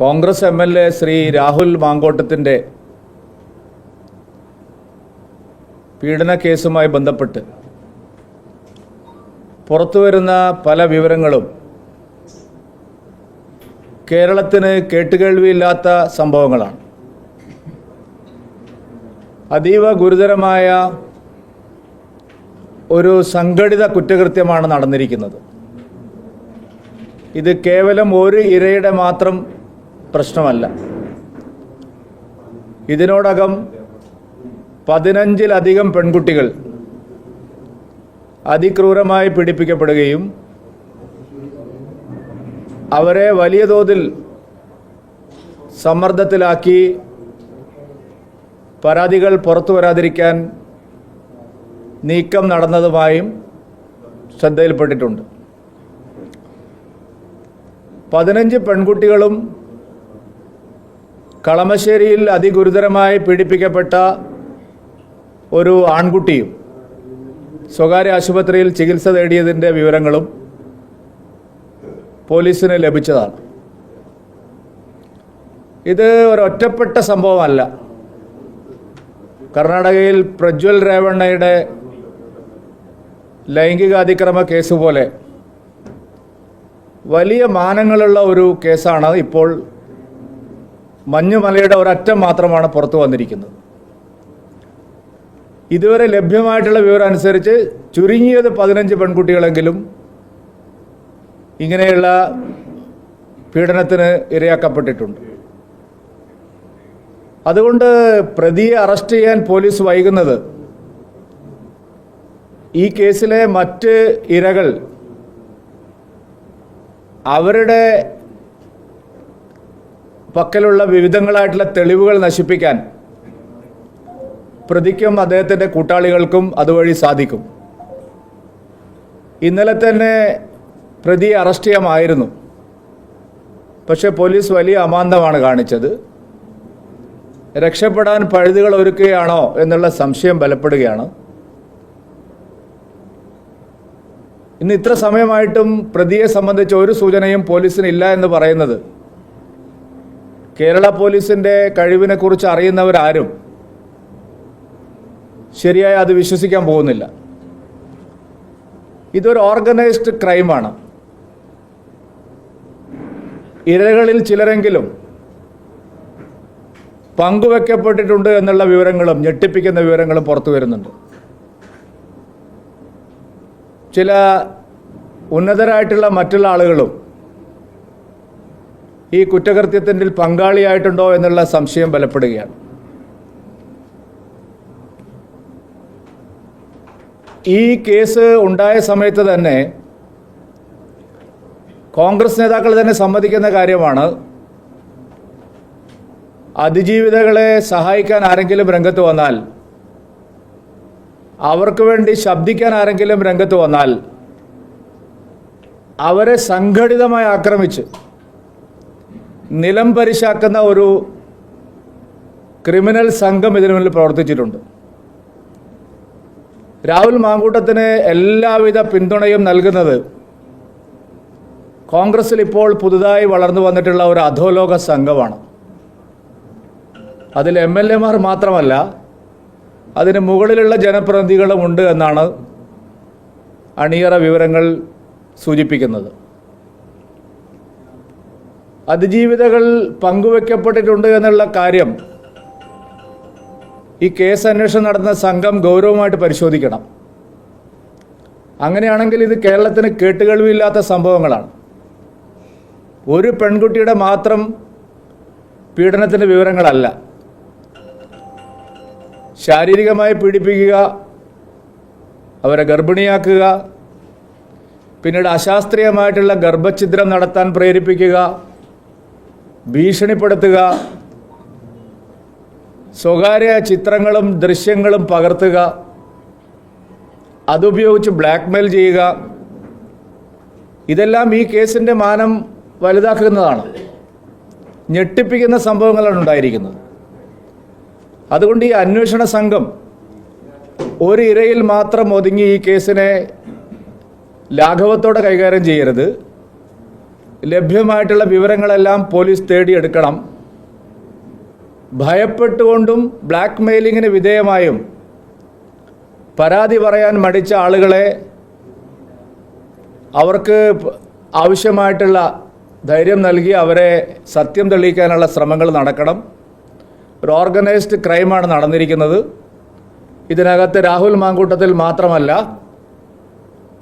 Congress M L A Shri Rahul മാങ്കോട്ടത്തിന്റെ പീഡന കേസുമായി ബന്ധപ്പെട്ട് പുറത്തുവരുന്ന പല വിവരങ്ങളും കേരളത്തിന് കേട്ടുകേൾവിയില്ലാത്ത സംഭവങ്ങളാണ്. അതീവ ഗുരുതരമായ ഒരു സംഘടിത കുറ്റകൃത്യമാണ് നടന്നിരിക്കുന്നത്. ഇത് കേവലം ഒരു ഇരയുടെ മാത്രം പ്രശ്നമല്ല. ഇതിനോടകം പതിനഞ്ചിലധികം പെൺകുട്ടികൾ അതിക്രൂരമായി പീഡിപ്പിക്കപ്പെടുകയും അവരെ വലിയ തോതിൽ സമ്മർദ്ദത്തിലാക്കി പരാതികൾ പുറത്തു വരാതിരിക്കാൻ നീക്കം നടന്നതുമായും ശ്രദ്ധയിൽപ്പെട്ടിട്ടുണ്ട്. പതിനഞ്ച് പെൺകുട്ടികളും കളമശ്ശേരിയിൽ അതിഗുരുതരമായി പീഡിപ്പിക്കപ്പെട്ട ഒരു ആൺകുട്ടിയും സ്വകാര്യ ആശുപത്രിയിൽ ചികിത്സ തേടിയതിന്റെ വിവരങ്ങളും പോലീസിന് ലഭിച്ചതാണ്. ഇത് ഒരൊറ്റപ്പെട്ട സംഭവമല്ല. കർണാടകയിൽ പ്രജ്വൽ രേവണ്ണയുടെ ലൈംഗിക അതിക്രമ കേസ് പോലെ വലിയ മാനങ്ങളുള്ള ഒരു കേസാണ് ഇപ്പോൾ മഞ്ഞുമലയുടെ ഒരറ്റം മാത്രമാണ് പുറത്തു വന്നിരിക്കുന്നത്. ഇതുവരെ ലഭ്യമായിട്ടുള്ള വിവരം അനുസരിച്ച് ചുരുങ്ങിയത് പതിനഞ്ച് പെൺകുട്ടികളെങ്കിലും ഇങ്ങനെയുള്ള പീഡനത്തിന് ഇരയാക്കപ്പെട്ടിട്ടുണ്ട്. അതുകൊണ്ട് പ്രതിയെ അറസ്റ്റ് ചെയ്യാൻ പോലീസ് വൈകുന്നത് ഈ കേസിലെ മറ്റ് ഇരകൾ അവരുടെ പക്കലുള്ള വിവിധങ്ങളായിട്ടുള്ള തെളിവുകൾ നശിപ്പിക്കാൻ പ്രതിക്കും അദ്ദേഹത്തിന്റെ കൂട്ടാളികൾക്കും അതുവഴി സാധിക്കും. ഇന്നലെ തന്നെ പ്രതി അറസ്റ്റ് ചെയ്യാമായിരുന്നു. പക്ഷേ പോലീസ് വലിയ അമാന്തമാണ് കാണിച്ചത്. രക്ഷപ്പെടാൻ പഴുതുകൾ ഒരുക്കുകയാണോ എന്നുള്ള സംശയം ബലപ്പെടുകയാണ്. ഇന്ന് ഇത്ര സമയമായിട്ടും പ്രതിയെ സംബന്ധിച്ച് ഒരു സൂചനയും പോലീസിന് ഇല്ല എന്ന് പറയുന്നത് കേരള പോലീസിന്റെ കഴിവിനെക്കുറിച്ച് അറിയുന്നവരാരും ശരിയായി അത് വിശ്വസിക്കാൻ പോകുന്നില്ല. ഇതൊരു ഓർഗനൈസ്ഡ് ക്രൈമാണ്. ഇരകളിൽ ചിലരെങ്കിലും പങ്കുവെക്കപ്പെട്ടിട്ടുണ്ട് എന്നുള്ള വിവരങ്ങളും ഞെട്ടിപ്പിക്കുന്ന വിവരങ്ങളും പുറത്തു വരുന്നുണ്ട്. ചില ഉന്നതരായിട്ടുള്ള മറ്റുള്ള ആളുകളും ഈ കുറ്റകൃത്യത്തിന്റെ പങ്കാളിയായിട്ടുണ്ടോ എന്നുള്ള സംശയം ബലപ്പെടുകയാണ്. ഈ കേസ് ഉണ്ടായ സമയത്ത് തന്നെ കോൺഗ്രസ് നേതാക്കൾ തന്നെ സമ്മതിക്കുന്ന കാര്യമാണ്. അതിജീവിതകളെ സഹായിക്കാൻ ആരെങ്കിലും രംഗത്ത് വന്നാൽ അവർക്ക് വേണ്ടി ശബ്ദിക്കാൻ ആരെങ്കിലും രംഗത്ത് വന്നാൽ അവരെ സംഘടിതമായി ആക്രമിച്ച് നിലം പരിശാക്കുന്ന ഒരു ക്രിമിനൽ സംഘം ഇതിനു മുന്നിൽ പ്രവർത്തിച്ചിട്ടുണ്ട്. രാഹുൽ മാങ്കൂട്ടത്തിന് എല്ലാവിധ പിന്തുണയും നൽകുന്നത് കോൺഗ്രസിൽ ഇപ്പോൾ പുതുതായി വളർന്നു വന്നിട്ടുള്ള ഒരു അധോലോക സംഘമാണ്. അതിൽ എം എൽ എമാർ മാത്രമല്ല അതിന് മുകളിലുള്ള ജനപ്രതിനിധികളും ഉണ്ട് എന്നാണ് അണിയറ വിവരങ്ങൾ സൂചിപ്പിക്കുന്നത്. അതിജീവിതകൾ പങ്കുവെക്കപ്പെട്ടിട്ടുണ്ട് എന്നുള്ള കാര്യം ഈ കേസ് അന്വേഷണം നടന്ന സംഘം ഗൗരവമായിട്ട് പരിശോധിക്കണം. അങ്ങനെയാണെങ്കിൽ ഇത് കേരളത്തിന് കേട്ടുകളില്ലാത്ത സംഭവങ്ങളാണ്. ഒരു പെൺകുട്ടിയുടെ മാത്രം പീഡനത്തിന്റെ വിവരങ്ങളല്ല. ശാരീരികമായി പീഡിപ്പിക്കുക അവരെ ഗർഭിണിയാക്കുക പിന്നീട് അശാസ്ത്രീയമായിട്ടുള്ള ഗർഭഛിദ്രം നടത്താൻ പ്രേരിപ്പിക്കുക ഭീഷണിപ്പെടുത്തുക. സ്വകാര്യ ചിത്രങ്ങളും ദൃശ്യങ്ങളും പകർത്തുക. അതുപയോഗിച്ച് ബ്ലാക്ക്മെയിൽ ചെയ്യുക. ഇതെല്ലാം ഈ കേസിന്റെ മാനം വലുതാക്കുന്നതാണ്. ഞെട്ടിപ്പിക്കുന്ന സംഭവങ്ങളാണ് ഉണ്ടായിരിക്കുന്നത്. അതുകൊണ്ട് ഈ അന്വേഷണ സംഘം ഒരു ഇരയിൽ മാത്രം ഒതുങ്ങി ഈ കേസിനെ ലാഘവത്തോടെ കൈകാര്യം ചെയ്യരുത്. ലഭ്യമായിട്ടുള്ള വിവരങ്ങളെല്ലാം പോലീസ് തേടിയെടുക്കണം. ഭയപ്പെട്ടുകൊണ്ടും ബ്ലാക്ക് മെയിലിങ്ങിന് വിധേയമായും പരാതി പറയാൻ മടിച്ച ആളുകളെ അവർക്ക് ആവശ്യമായിട്ടുള്ള ധൈര്യം നൽകി അവരെ സത്യം തെളിയിക്കാനുള്ള ശ്രമങ്ങൾ നടക്കണം. ഒരു ഓർഗനൈസ്ഡ് ക്രൈമാണ് നടന്നിരിക്കുന്നത്. ഇതിനകത്ത് രാഹുൽ മാങ്കൂട്ടത്തിൽ മാത്രമല്ല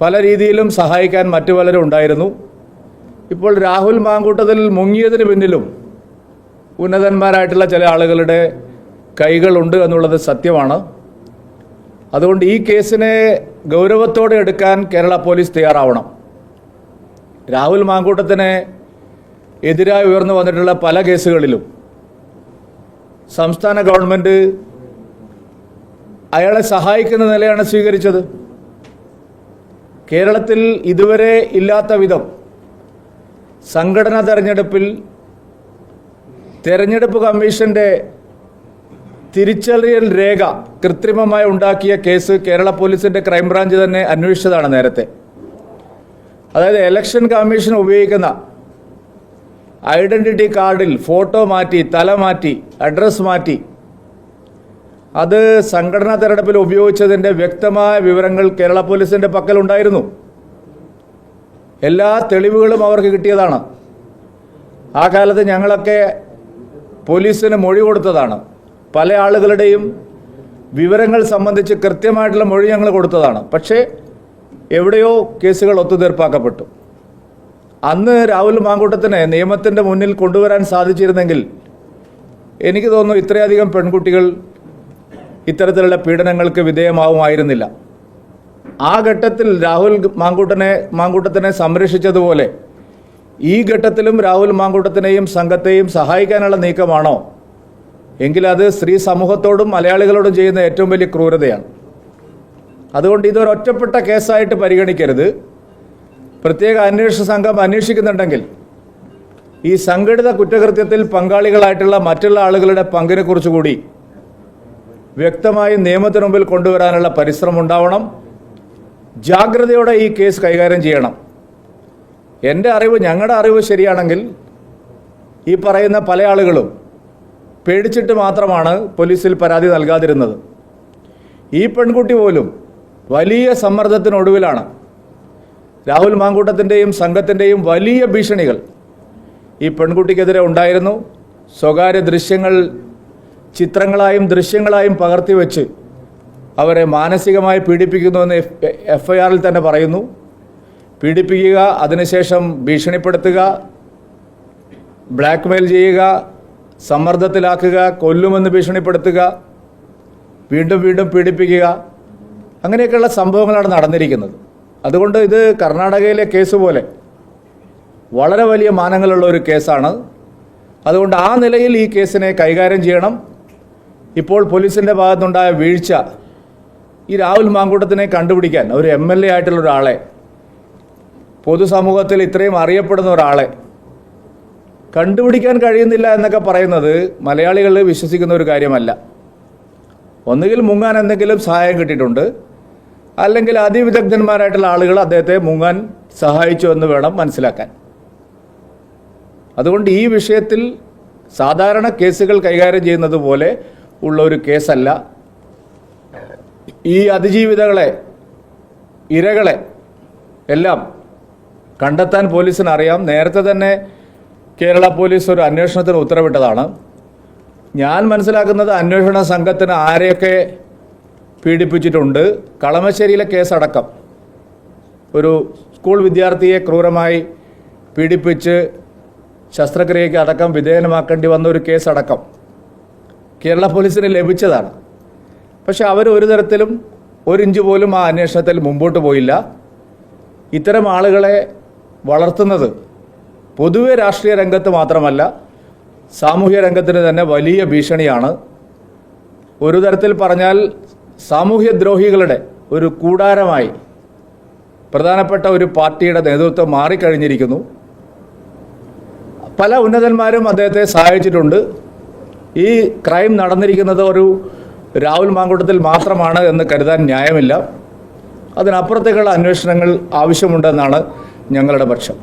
പല രീതിയിലും സഹായിക്കാൻ മറ്റു പലരും ഉണ്ടായിരുന്നു. ഇപ്പോൾ രാഹുൽ മാങ്കൂട്ടത്തിൽ മുങ്ങിയതിന് പിന്നിലും ഉന്നതന്മാരായിട്ടുള്ള ചില ആളുകളുടെ കൈകളുണ്ട് എന്നുള്ളത് സത്യമാണ്. അതുകൊണ്ട് ഈ കേസിനെ ഗൗരവത്തോടെ എടുക്കാൻ കേരള പോലീസ് തയ്യാറാവണം. രാഹുൽ മാങ്കൂട്ടത്തിന് എതിരായി ഉയർന്നു വന്നിട്ടുള്ള പല കേസുകളിലും സംസ്ഥാന ഗവൺമെന്റ് അയാളെ സഹായിക്കുന്ന നിലയാണ് സ്വീകരിച്ചത്. കേരളത്തിൽ ഇതുവരെ ഇല്ലാത്ത വിധം സംഘടനാ തെരഞ്ഞെടുപ്പിൽ തെരഞ്ഞെടുപ്പ് കമ്മീഷന്റെ തിരിച്ചറിയൽ രേഖ കൃത്രിമമായി ഉണ്ടാക്കിയ കേസ് കേരള പോലീസിന്റെ ക്രൈംബ്രാഞ്ച് തന്നെ അന്വേഷിച്ചതാണ് നേരത്തെ. അതായത് ഇലക്ഷൻ കമ്മീഷൻ ഉപയോഗിക്കുന്ന ഐഡന്റിറ്റി കാർഡിൽ ഫോട്ടോ മാറ്റി തല മാറ്റി അഡ്രസ്സ് മാറ്റി അത് സംഘടനാ തെരഞ്ഞെടുപ്പിൽ ഉപയോഗിച്ചതിന്റെ വ്യക്തമായ വിവരങ്ങൾ കേരള പോലീസിന്റെ പക്കലുണ്ടായിരുന്നു. എല്ലാ തെളിവുകളും അവർക്ക് കിട്ടിയതാണ്. ആ കാലത്ത് ഞങ്ങളൊക്കെ പോലീസിന് മൊഴി കൊടുത്തതാണ്. പല ആളുകളുടെയും വിവരങ്ങൾ സംബന്ധിച്ച് കൃത്യമായിട്ടുള്ള മൊഴി ഞങ്ങൾ കൊടുത്തതാണ്. പക്ഷേ എവിടെയോ കേസുകൾ ഒത്തുതീർപ്പാക്കപ്പെട്ടു. അന്ന് രാഹുൽ മാങ്കൂട്ടത്തിനെ നിയമത്തിന്റെ മുന്നിൽ കൊണ്ടുവരാൻ സാധിച്ചിരുന്നെങ്കിൽ എനിക്ക് തോന്നുന്നു ഇത്രയധികം പെൺകുട്ടികൾ ഇത്തരത്തിലുള്ള പീഡനങ്ങൾക്ക് വിധേയമാവുമായിരുന്നില്ല. ആ ഘട്ടത്തിൽ രാഹുൽ മാങ്കൂട്ടനെ മാങ്കൂട്ടത്തിനെ സംരക്ഷിച്ചതുപോലെ ഈ ഘട്ടത്തിലും രാഹുൽ മാങ്കൂട്ടത്തിനെയും സംഘത്തെയും സഹായിക്കാനുള്ള നീക്കമാണോ? എങ്കിൽ അത് സ്ത്രീ സമൂഹത്തോടും മലയാളികളോടും ചെയ്യുന്ന ഏറ്റവും വലിയ ക്രൂരതയാണ്. അതുകൊണ്ട് ഇതൊരു ഒറ്റപ്പെട്ട കേസായിട്ട് പരിഗണിക്കരുത്. പ്രത്യേക അന്വേഷണ സംഘം അന്വേഷിക്കുന്നുണ്ടെങ്കിൽ ഈ സംഘടിത കുറ്റകൃത്യത്തിൽ പങ്കാളികളായിട്ടുള്ള മറ്റുള്ള ആളുകളുടെ പങ്കിനെ കുറിച്ചുകൂടി വ്യക്തമായി നിയമത്തിനു മുമ്പിൽ കൊണ്ടുവരാനുള്ള പരിശ്രമം ഉണ്ടാവണം. ജാഗ്രതയോടെ ഈ കേസ് കൈകാര്യം ചെയ്യണം. എന്റെ അറിവ് ഞങ്ങളുടെ അറിവ് ശരിയാണെങ്കിൽ ഈ പറയുന്ന പല ആളുകളും പേടിച്ചിട്ട് മാത്രമാണ് പോലീസിൽ പരാതി നൽകാതിരുന്നത്. ഈ പെൺകുട്ടി പോലും വലിയ സമ്മർദ്ദത്തിനൊടുവിലാണ്. രാഹുൽ മാങ്കൂട്ടത്തിന്റെയും സംഘത്തിന്റെയും വലിയ ഭീഷണികൾ ഈ പെൺകുട്ടിക്കെതിരെ ഉണ്ടായിരുന്നു. സ്വകാര്യ ദൃശ്യങ്ങൾ ചിത്രങ്ങളായും ദൃശ്യങ്ങളായും പകർത്തി വെച്ച് അവരെ മാനസികമായി പീഡിപ്പിക്കുന്നുവെന്ന് എഫ് ഐ ആറിൽ തന്നെ പറയുന്നു. പീഡിപ്പിക്കുക അതിനുശേഷം ഭീഷണിപ്പെടുത്തുക ബ്ലാക്ക് മെയിൽ ചെയ്യുക സമ്മർദ്ദത്തിലാക്കുക കൊല്ലുമെന്ന് ഭീഷണിപ്പെടുത്തുക വീണ്ടും വീണ്ടും പീഡിപ്പിക്കുക അങ്ങനെയൊക്കെയുള്ള സംഭവങ്ങളാണ് നടന്നിരിക്കുന്നത്. അതുകൊണ്ട് ഇത് കർണാടകയിലെ കേസ് പോലെ വളരെ വലിയ മാനങ്ങളുള്ള ഒരു കേസാണ്. അതുകൊണ്ട് ആ നിലയിൽ ഈ കേസിനെ കൈകാര്യം ചെയ്യണം. ഇപ്പോൾ പോലീസിന്റെ ഭാഗത്തുണ്ടായ വീഴ്ച ഈ രാഹുൽ മാങ്കൂട്ടത്തിനെ കണ്ടുപിടിക്കാൻ ഒരു എം എൽ എ ആയിട്ടുള്ള ഒരാളെ പൊതുസമൂഹത്തിൽ ഇത്രയും അറിയപ്പെടുന്ന ഒരാളെ കണ്ടുപിടിക്കാൻ കഴിയുന്നില്ല എന്നൊക്കെ പറയുന്നത് മലയാളികൾ വിശ്വസിക്കുന്ന ഒരു കാര്യമല്ല. ഒന്നുകിൽ മുങ്ങാൻ എന്തെങ്കിലും സഹായം കിട്ടിയിട്ടുണ്ട് അല്ലെങ്കിൽ അതിവിദഗ്ധന്മാരായിട്ടുള്ള ആളുകൾ അദ്ദേഹത്തെ മുങ്ങാൻ സഹായിച്ചു എന്ന് വേണം മനസ്സിലാക്കാൻ. അതുകൊണ്ട് ഈ വിഷയത്തിൽ സാധാരണ കേസുകൾ കൈകാര്യം ചെയ്യുന്നത് പോലെ ഉള്ള ഒരു കേസല്ല ഈ അതിജീവിതകളെ ഇരകളെ എല്ലാം കണ്ടെത്താൻ പോലീസിന് അറിയാം നേരത്തെ തന്നെ കേരള പോലീസ് ഒരു അന്വേഷണത്തിന് ഉത്തരവിട്ടതാണ്. ഞാൻ മനസ്സിലാക്കുന്നത് അന്വേഷണ സംഘത്തിന് ആരെയൊക്കെ പീഡിപ്പിച്ചിട്ടുണ്ട്. കളമശ്ശേരിയിലെ കേസടക്കം ഒരു സ്കൂൾ വിദ്യാർത്ഥിയെ ക്രൂരമായി പീഡിപ്പിച്ച് ശസ്ത്രക്രിയയ്ക്ക് അടക്കം വിധേയനമാക്കേണ്ടി വന്ന ഒരു കേസടക്കം കേരള പോലീസിന് ലഭിച്ചതാണ്. പക്ഷെ അവർ ഒരു തരത്തിലും ഒരു ഇഞ്ച് പോലും ആ അന്വേഷണത്തിൽ മുമ്പോട്ട് പോയില്ല. ഇത്തരം ആളുകളെ വളർത്തുന്നത് പൊതുവെ രാഷ്ട്രീയ രംഗത്ത് മാത്രമല്ല സാമൂഹ്യ രംഗത്തിന് തന്നെ വലിയ ഭീഷണിയാണ്. ഒരു തരത്തിൽ പറഞ്ഞാൽ സാമൂഹ്യദ്രോഹികളുടെ ഒരു കൂടാരമായി പ്രധാനപ്പെട്ട ഒരു പാർട്ടിയുടെ നേതൃത്വം മാറിക്കഴിഞ്ഞിരിക്കുന്നു. പല ഉന്നതന്മാരും അദ്ദേഹത്തെ സഹായിച്ചിട്ടുണ്ട്. ഈ ക്രൈം നടന്നിരിക്കുന്നത് ഒരു രാഹുൽ മാങ്കൂട്ടത്തിൽ മാത്രമാണ് എന്ന് കരുതാൻ ന്യായമില്ല. അതിനപ്പുറത്തേക്കുള്ള അന്വേഷണങ്ങൾ ആവശ്യമുണ്ടെന്നാണ് ഞങ്ങളുടെ പക്ഷം.